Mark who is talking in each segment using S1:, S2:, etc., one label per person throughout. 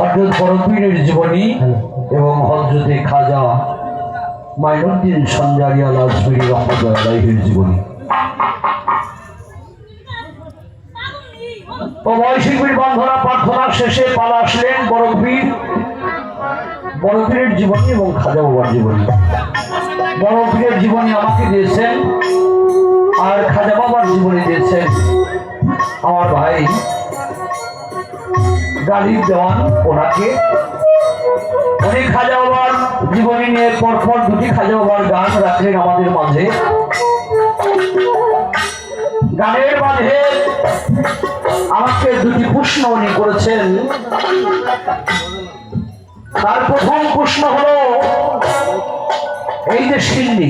S1: হজরত বড়পীরের জীবনী এবং হজরতে খাজা মাইনুদ্দিন সঞ্জারিয়া লাজমিরি রহমতুল্লাহের জীবনী। তো বয়সিকবীর বন্ধনা প্রার্থনা শেষে পালা আসলেন বড়পীর বড়পীরের জীবনী এবং খাজা বাবার জীবনী। বড়পীরের জীবনী আমাকে দিয়েছেন আর খাজা বাবার জীবনী দিয়েছেন আমার ভাই গালিব দেওয়ান ওনাকে। উনি খাজা বাবার জীবনী নিয়ে পরপর দুটি খাজা বাবার গান রাখলেন আমাদের মাঝে। গানের মাঝে আমাকে দুটি প্রশ্ন উনি করেছেন। তার প্রথম প্রশ্ন হলো, এই যে সিন্নি,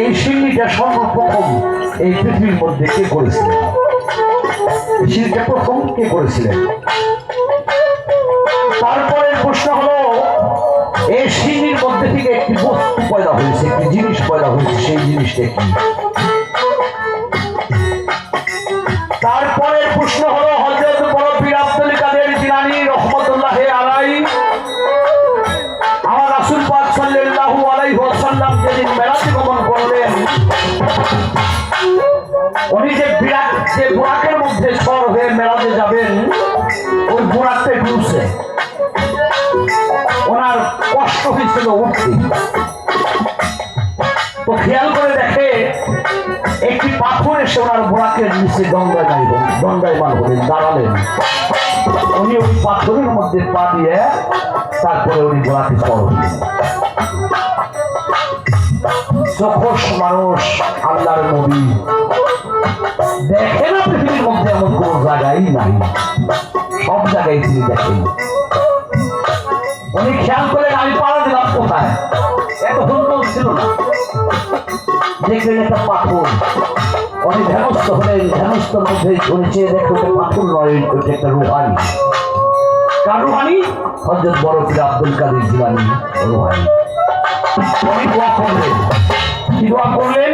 S1: এই সিন্নিটা সর্বপ্রথম এই পৃথিবীর মধ্যে কে করেছিলেন সিন্নিটা প্রথম কে করেছিলেন তারপরের প্রশ্ন হলো, এই সিন্নির মধ্যে থেকে একটি বস্তু পয়দা হয়েছে, একটি জিনিস পয়দা হয়েছে, সেই জিনিসটা কি? তারপরের প্রশ্ন হলো হজরত বড় পীর আব্দুল কাদের জিলানী রহমতুল্লাহ আলাই আমার রাসূল পাক সাল্লাল্লাহু আলাইহি ওয়াসাল্লাম যেদিন মেরাজে গমন করলেন, উনি যে বিরাট যে বুরাকের মধ্যে সর হয়ে মেরাজে যাবেন, ওই বুরাকটা ডুবছে। ওনার কষ্ট হয়েছিল উঠতে। তো খেয়াল করে দেখে, একটি পাথর এসে ওনার বোরাকের নিচে গঙ্গায় দাঁড়িয়ে দণ্ডায়মান হলেন দাঁড়ালেন। উনি ওই পাথরের মধ্যে পা দিয়ে তারপরে উনি পর হলেন চোখস মানুষ আল্লাহর নবী। দেখে না পৃথিবীর মধ্যে এমন কোন জায়গায় নাই। সব জায়গায় তিনি দেখেন। উনি খেয়াল করেন আমি পাড়া দিলাম কোথায়? এত সুন্দর ছিল না। দেখলেন একটা পাথর। অনেক ধ্যানস্থ হলেন ধ্যানস্থর মধ্যে শুনেছে দেখো একটা পাথর নয় ওটা একটা রুহানি। কার রুহানি? হজরত বড় পীর আব্দুল কাদের জিলানি রুহানি। উনি দোয়া করলেন দোয়া করলেন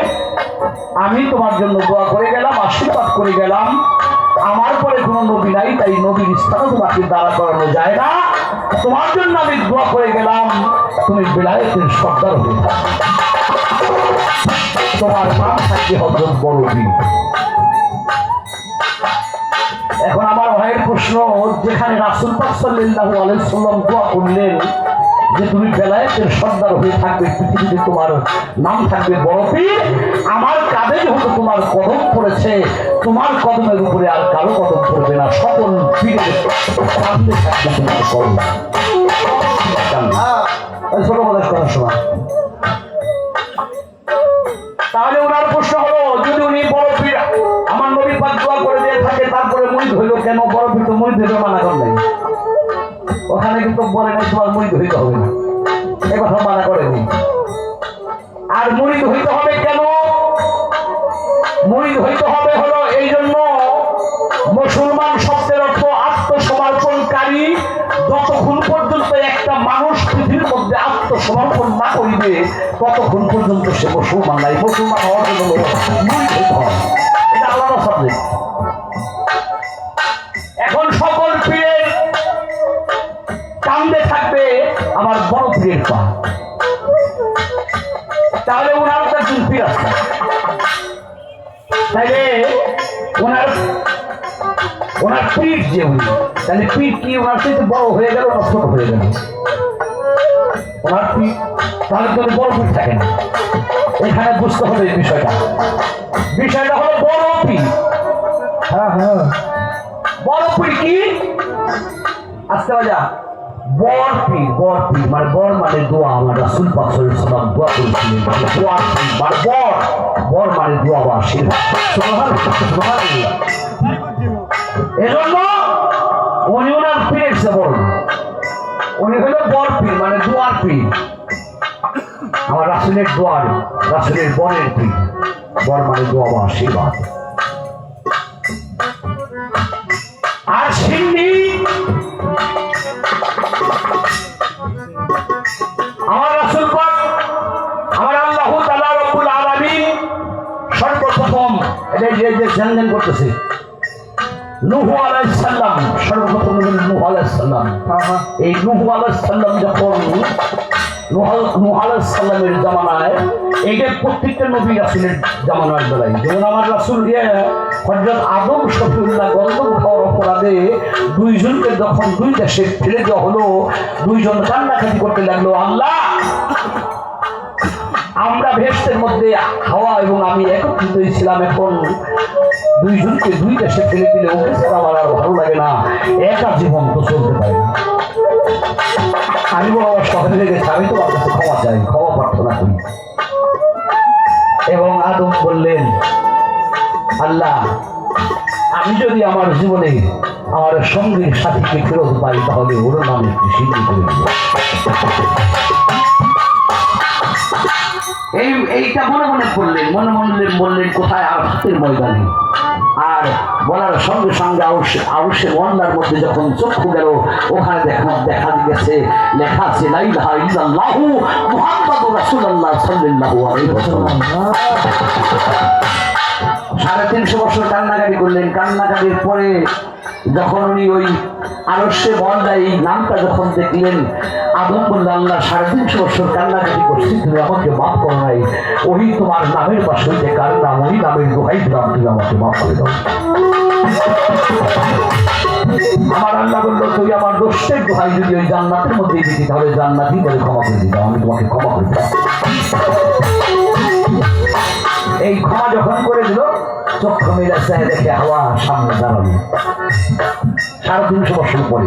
S1: আমি তোমার জন্য দোয়া করে গেলাম, আশীর্বাদ করে গেলাম। আমার পরে কোনো নবী নাই, তাই নবীর স্থানে তোমাকে দাঁড়া করানো যায় না। তোমার জন্য আমি দোয়া করে গেলাম। তুমি বিলায়তের সর্দার হয়ে। তোমার নাম থাকবে হজরত বড় এখন আমার ভাইয়ের প্রশ্ন, যেখানে রাসুল পাক সাল্লাল্লাহু আলাইহি সাল্লাম দোয়া করলেন যে তুমি বেলায়েতের সর্দার হয়ে থাকবে, পৃথিবীতে তোমার নাম থাকবে পীর আমার কাঁধে যেহেতু তোমার কদম পড়েছে, তোমার কদমের উপরে আর কারও কদম পড়বে না। সকল পীরের কাঁধে থাকবে তোমার কদম। তাহলে ওনার প্রশ্ন হলো, যদি উনি বড় আমার নবী পাক করে দিয়ে থাকে, তারপরে মুড়ি হইল কেন? বড় পীর তো মুড়ি ধরে মানা করলেন ওখানে কিন্তু বলে নাই তোমার মুড়ি হইতে হবে না। এ কথা মানা করেনি। আর মুড়ি হইতে হবে কেন? মুড়ি হইতে হবে হলো এই জন্য মুসলমান শব্দের অর্থ আত্মসমর্পণকারী যতক্ষণ পর্যন্ত একটা মানুষ পৃথিবীর মধ্যে আত্মসমর্পণ না করিবে, ততক্ষণ পর্যন্ত সে মুসলমান নাই। মুসলমান হওয়ার জন্য মুড়ি হইতে হবে। ওনার পিঠ যে উনি তাহলে পিঠ কি ওনার থেকে বড় হয়ে গেল না ছোট হয়ে গেল? ওনার পিঠ তাহলে তো বড় পিঠ থাকে না। এখানে বুঝতে হবে এই বিষয়টা। বিষয়টা হলো বড় পিঠ। হ্যাঁ হ্যাঁ। বড় পিঠ কি? আসতে বাজা বর পীর মানে বর মানে দোয়া আমার রাসুল পাক সাল্লাম দোয়া করেছিলেন। মানে দোয়া পীর মানে দোয়া বা আশীর্বাদ সুবহানাল্লাহ, সুবহানাল্লাহ। এজন্য উনি ওনার পীরের সেবন উনি হলো বর পীর মানে দোয়ার পীর। আমার রাসুলের দোয়ার, রাসুলের বরের পীর। বর মানে দোয়া বা আশীর্বাদ। আর সিন্নি, আমার রাসূল আমার আল্লাহ তাআলা রব্বুল আলামিন সর্বপ্রথম এটা যে ধ্যান করতেছে নূহ সর্বপ্রথম হলেন এই নূহ যখন জামানায় এইটা প্রত্যেকটা নবী রাসূলের জামানার বেলায় যেমন আমার রাসূল আদম শফিউল্লাহ গন্ধম খাওয়ার অপরাধে দুইজনকে যখন দুই দেশে ফেলে দেওয়া হলো দুইজন কান্নাকাটি করতে লাগল আল্লাহ আমরা ভেস্টের মধ্যে হাওয়া এবং আমি একত্রিত হয়েছিলাম এখন দুইজনকে দুই দেশে ফেলে দিলে ওকে আমার আর ভালো লাগে না। একা জীবন তো চলতে পারে না। আমি বড় আমার শহরে গেছি, আমি তোমার কাছে ক্ষমা চাই, ক্ষমা প্রার্থনা করি। এবং আদম বললেন, আল্লাহ, আমি যদি আমার জীবনে আমার সঙ্গীর সাথীকে ফেরত পাই, তাহলে ওর নামে সিদ্ধি করে এইটা মনে মনে করলেন মনে মনে বললেন, কোথায় আর হাতের ময়দানে? আর বলার সঙ্গে সঙ্গে আউশ- আউশের মহল্লার মধ্যে যখন চক্ষু গেল, ওখানে দেখা দেখা গেছে, লেখা আছে, লা ইলাহা ইল্লাল্লাহু মুহাম্মাদুর রাসূলুল্লাহ সাল্লাল্লাহু আলাইহি ওয়াসাল্লাম। সাড়ে তিনশো বছর কান্নাকাটি করলেন। কান্নাকাটির পরে যখন উনি ওই আরস্যে মহল্লায় এই নামটা যখন দেখলেন আদম বলল, আল্লাহ সাড়ে তিনশো বছর কান্নাকাটি করছি, তুমি আমাকে মাফ করো নাই। ওই তোমার নামের পাশে যে কার নাম, ওই নামের দোহাই দিলাম, তুমি আমাকে মাফ করে দাও। আমার আল্লাহ বলল তুই আমার দোষের দোহাই যদি ওই জান্নাতের মধ্যে দিতি, তাহলে জান্নাতই বলে ক্ষমা করে দিতাম, আমি তোমাকে ক্ষমা করে দিতাম। এই ক্ষমা যখন করে দিল, চক্ষু মিলে চাই দেখে হাওয়া সামনে দাঁড়াল। সাড়ে তিনশো বছর পরে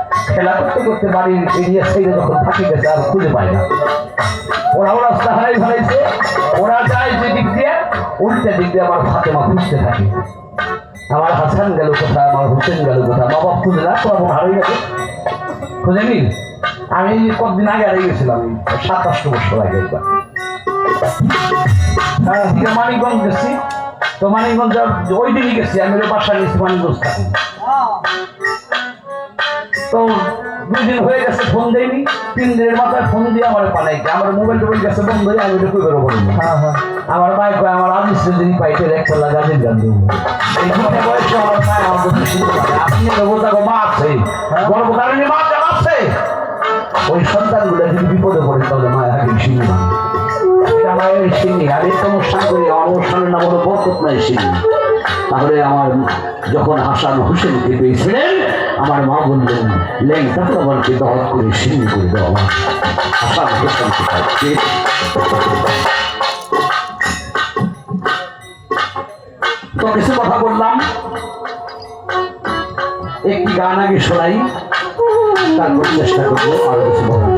S1: খেলা করতে করতে বাড়ির এরিয়া সাইডে যখন থাকি গেছে আর খুঁজে পায় না। ওরাও রাস্তা হারাই হারাইছে ওরা যায় যে দিক দিয়ে, উল্টে দিক দিয়ে আমার ফাতেমা খুঁজতে থাকে। আমার হাসান গেল কোথায়, আমার হুসেন গেল কোথায়, মা বাপ খুঁজে না, তোমার হারিয়ে গেছে। খুঁজেনি আমি কতদিন আগে হারিয়ে গেছিলাম সাত আটশো বছর আগে একবার। হ্যাঁ মানিকগঞ্জ গেছি। তো মানিকগঞ্জ ওই দিনই গেছি, আমি বাসা গেছি মানিকগঞ্জ থাকি। তো হয়ে গেছে ফোন দেয়নি তিন দিনের মাথায় ফোন দিয়ে আমার পাঠাইছে আমার মোবাইল টোবাইল গেছে বন্ধ হয়ে আমি আমার ভাই কয় আমার আদি সেদিন পাইতে একটা লাগাতে গান দেবো। এই দুটো বয়সে আমার ভাই আমার কথা শুনতে পারে। আপনি দেবো তাকে মা আছে। গর্ব মা আছে ওই সন্তানগুলো যদি বিপদে পড়ে তাহলে মায়ের আগে শুনি না এটা মায়ের সিনি আর এই অনুষ্ঠান করি আমার অনুষ্ঠানের নাম হলো বরকত মায়ের সিনি তাহলে আমার যখন হাসান হোসেনকে পেয়েছিলেন আমার মা বললেন লেন চক্রবর্তী দহন করে সিঁড়ি করে দেওয়া তো কথা বললাম। একটি গান আগে শোনাই, তারপর চেষ্টা করব আরও কিছু বলার।